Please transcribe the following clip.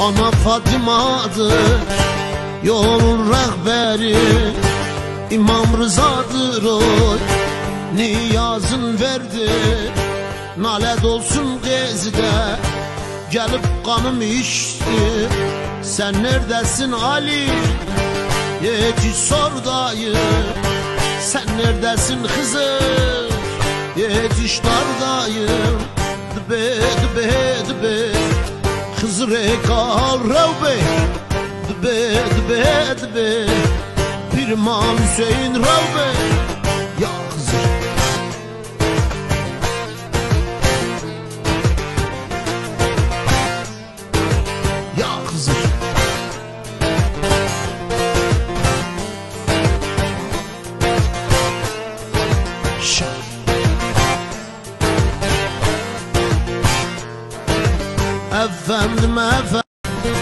Ana Fatıma'dır Yolun rehberi İmam Rıza'dır oy Niyazın verdi. Nalet olsun gezide Gelip kanım içti. Sen neredesin Ali? Yetiş sor dayı. Sen neredesin kızım Yetiş dardayım Dıbe dıbe dıbe Hızır kal ravbe Dıbe dıbe dıbe Pirman Hüseyin Ya Hızır I found my ma